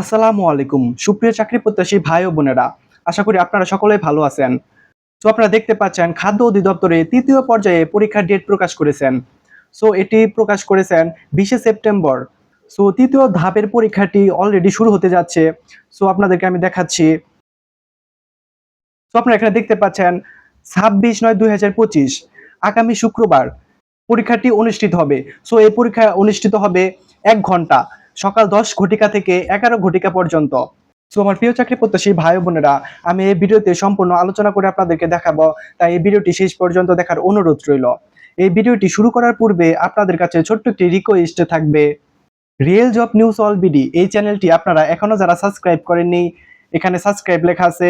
আসসালামু আলাইকুম। সুপ্রিয় চাকরি প্রত্যাশী ভাই ও বোনেরা, আশা করি আপনারা সকলেই ভালো আছেন। তো আপনারা দেখতে পাচ্ছেন, খাদ্য অধিদপ্তরে তৃতীয় পর্যায়ে পরীক্ষার ডেট প্রকাশ করেছেন। সো এটি প্রকাশ করেছেন বিশে সেপ্টেম্বর। সো তৃতীয় ধাপের পরীক্ষাটি অলরেডি শুরু হতে যাচ্ছে। সো আপনাদেরকে আমি দেখাচ্ছি। তো আপনারা এখানে দেখতে পাচ্ছেন, ছাব্বিশ নয় দুই হাজার পঁচিশ, আগামী শুক্রবার পরীক্ষাটি অনুষ্ঠিত হবে। সো এই পরীক্ষা অনুষ্ঠিত হবে এক ঘণ্টা। সকাল দশ ঘটিকা থেকে এগারো ঘটিকা পর্যন্ত। সো আমার প্রিয় চাকরি প্রত্যাশী ভাই বোনেরা, আমি এই ভিডিওতে সম্পূর্ণ আলোচনা করে আপনাদেরকে দেখাবো, তাই এই ভিডিওটি শেষ পর্যন্ত দেখার অনুরোধ রইল। এই ভিডিওটি শুরু করার পূর্বে আপনাদের কাছে ছোট্ট একটি রিকোয়েস্ট থাকবে। Real job news all BD এই চ্যানেলটি আপনারা এখনও যারা সাবস্ক্রাইব করেননি, এখানে সাবস্ক্রাইব লেখা আছে।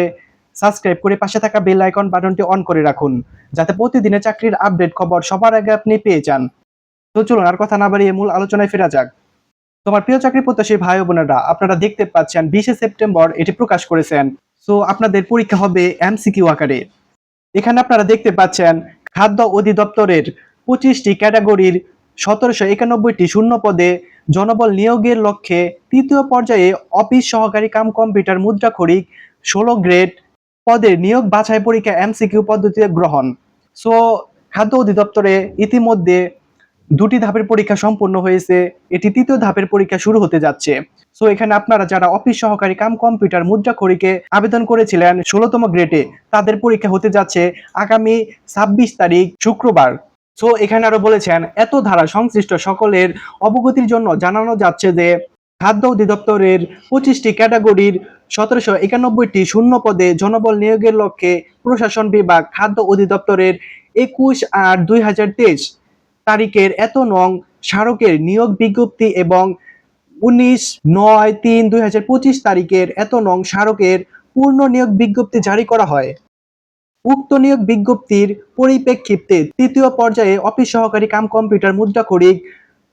সাবস্ক্রাইব করে পাশে থাকা বেল আইকন বাটনটি অন করে রাখুন, যাতে প্রতিদিনের চাকরির আপডেট খবর সবার আগে আপনি পেয়ে যান। তো চলুন আর কথা না বাড়িয়ে মূল আলোচনায় ফেরা যাক। তোমার প্রিয় চাকরি প্রত্যাশী ভাই বোনেরা, আপনারা দেখতে পাচ্ছেন বিশে সেপ্টেম্বর এটি প্রকাশ করেছেন। সো আপনাদের পরীক্ষা হবে এমসিকিউ আকারে। এখানে আপনারা দেখতে পাচ্ছেন খাদ্য অধিদপ্তরের পঁচিশটি ক্যাটাগরির সতেরোশো একানব্বইটি শূন্য পদে জনবল নিয়োগের লক্ষ্যে তৃতীয় পর্যায়ে অফিস সহকারী কাম কম্পিউটার মুদ্রা খরিক ষোলো গ্রেড পদের নিয়োগ বাছাই পরীক্ষা এমসিকিউ পদ্ধতিতে গ্রহণ। সো খাদ্য অধিদপ্তরে ইতিমধ্যে দুটি ধাপের পরীক্ষা সম্পূর্ণ হয়েছে। এটি তৃতীয় ধাপের পরীক্ষা শুরু হতে যাচ্ছে। সো এখানে আপনারা যারা অফিস সহকারী কাম কম্পিউটার মুদ্রা খড়িকে আবেদন করেছিলেন ষোলোতম গ্রেডে তাদের পরীক্ষা হতে যাচ্ছে আগামী ছাব্বিশ তারিখ শুক্রবার। সো এখানে আরও বলেছেন, এত ধারা সংশ্লিষ্ট সকলের অবগতির জন্য জানানো যাচ্ছে যে খাদ্য অধিদপ্তরের পঁচিশটি ক্যাটাগরির সতেরোশো একানব্বইটি শূন্য পদে জনবল নিয়োগের লক্ষ্যে প্রশাসন বিভাগ খাদ্য অধিদপ্তরের একুশ আট দুই হাজার তেইশ তারিখের এত নং স্মারকের নিয়োগ বিজ্ঞপ্তি এবং উনিশ নয় তিন দুই হাজার পঁচিশ তারিখের এত নং স্মারকের পূর্ণ নিয়োগ বিজ্ঞপ্তি জারি করা হয়। উক্ত নিয়োগ বিজ্ঞপ্তির পরিপ্রেক্ষিতে তৃতীয় পর্যায়ে অফিস সহকারী কাম কম্পিউটার মুদ্রা খড়িক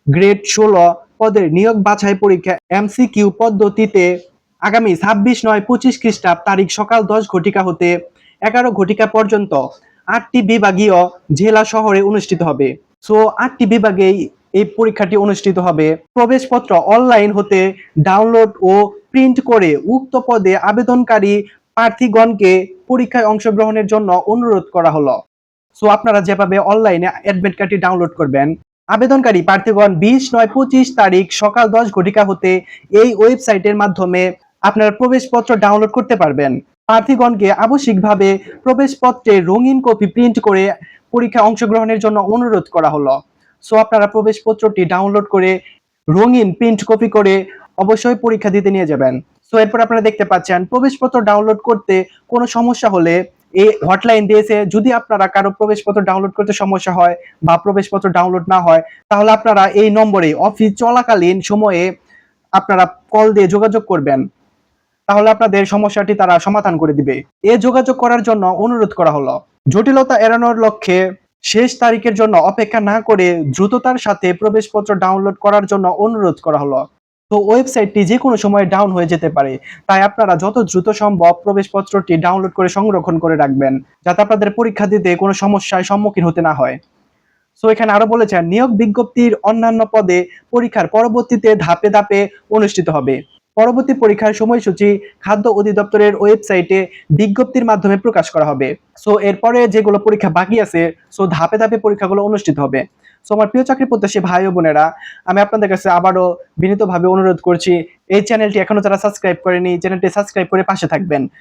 গ্রেড ষোলো পদের নিয়োগ বাছাই পরীক্ষা এমসিকিউ পদ্ধতিতে আগামী ছাব্বিশ নয় পঁচিশ খ্রিস্টাব্দ তারিখ সকাল দশ ঘটিকা হতে এগারো ঘটিকা পর্যন্ত আটটি বিভাগীয় জেলা শহরে অনুষ্ঠিত হবে। সো আটটি বিভাগেই এই পরীক্ষাটি অনুষ্ঠিত হবে। প্রবেশপত্র অনলাইন হতে ডাউনলোড ও প্রিন্ট করে উক্ত পদে আবেদনকারী প্রার্থীগণকে পরীক্ষায় অংশগ্রহণের জন্য অনুরোধ করা হলো। সো আপনারা যেভাবে অনলাইনে অ্যাডমিট কার্ডটি ডাউনলোড করবেন, আবেদনকারী প্রার্থীগণ বিশ নয় পঁচিশ তারিখ সকাল দশ ঘটিকা হতে এই ওয়েবসাইটের মাধ্যমে আপনার প্রবেশপত্র ডাউনলোড করতে পারবেন। প্রার্থীগণকে আবশ্যিকভাবে প্রবেশপত্রে রঙিন কপি প্রিন্ট করে পরীক্ষায় অংশগ্রহণের জন্য অনুরোধ করা হলো। সো আপনারা প্রবেশপত্রটি ডাউনলোড করে রঙিন প্রিন্ট কপি করে অবশ্যই পরীক্ষা দিতে নিয়ে যাবেন। সো এরপর আপনারা দেখতে পাচ্ছেন, প্রবেশপত্র ডাউনলোড করতে কোনো সমস্যা হলে এই হটলাইন দিয়েছে যদি আপনারা কারও প্রবেশপত্র ডাউনলোড করতে সমস্যা হয় বা প্রবেশপত্র ডাউনলোড না হয়, তাহলে আপনারা এই নম্বরে অফিস চলাকালীন সময়ে আপনারা কল দিয়ে যোগাযোগ করবেন। তাহলে আপনাদের সমস্যাটি তারা সমাধান করে দিবে। এ যোগাযোগ করার জন্য অনুরোধ করা হলো। জটিলতা এড়ানোর লক্ষ্যে শেষ তারিখের জন্য অপেক্ষা না করে দ্রুততার সাথে প্রবেশপত্র ডাউনলোড করার জন্য অনুরোধ করা হলো। তো ওয়েবসাইটটি যে কোনো সময় ডাউন হয়ে যেতে পারে। তাই আপনারা যত দ্রুত সম্ভব প্রবেশপত্রটি ডাউনলোড করে সংরক্ষণ করে রাখবেন, যাতে আপনাদের পরীক্ষা দিতে কোনো সমস্যায় সম্মুখীন হতে না হয়। সো এখানে আরও বলেছেন নিয়োগ বিজ্ঞপ্তির অন্যান্য পদে পরীক্ষার পরবর্তীতে ধাপে ধাপে অনুষ্ঠিত হবে। পরবর্তী পরীক্ষার সময়সূচি খাদ্য অধিদপ্তরের ওয়েবসাইটে বিজ্ঞপ্তির মাধ্যমে প্রকাশ করা হবে। সো এরপরে যেগুলো পরীক্ষা বাকি আছে সো ধাপে ধাপে পরীক্ষাগুলো অনুষ্ঠিত হবে। সো আমার প্রিয় চাকরি প্রত্যাশী ভাই ও বোনেরা, আমি আপনাদের কাছে আবারও বিনীতভাবে অনুরোধ করছি, এই চ্যানেলটি এখনও যারা সাবস্ক্রাইব করেনি, চ্যানেলটি সাবস্ক্রাইব করে পাশে থাকবেন।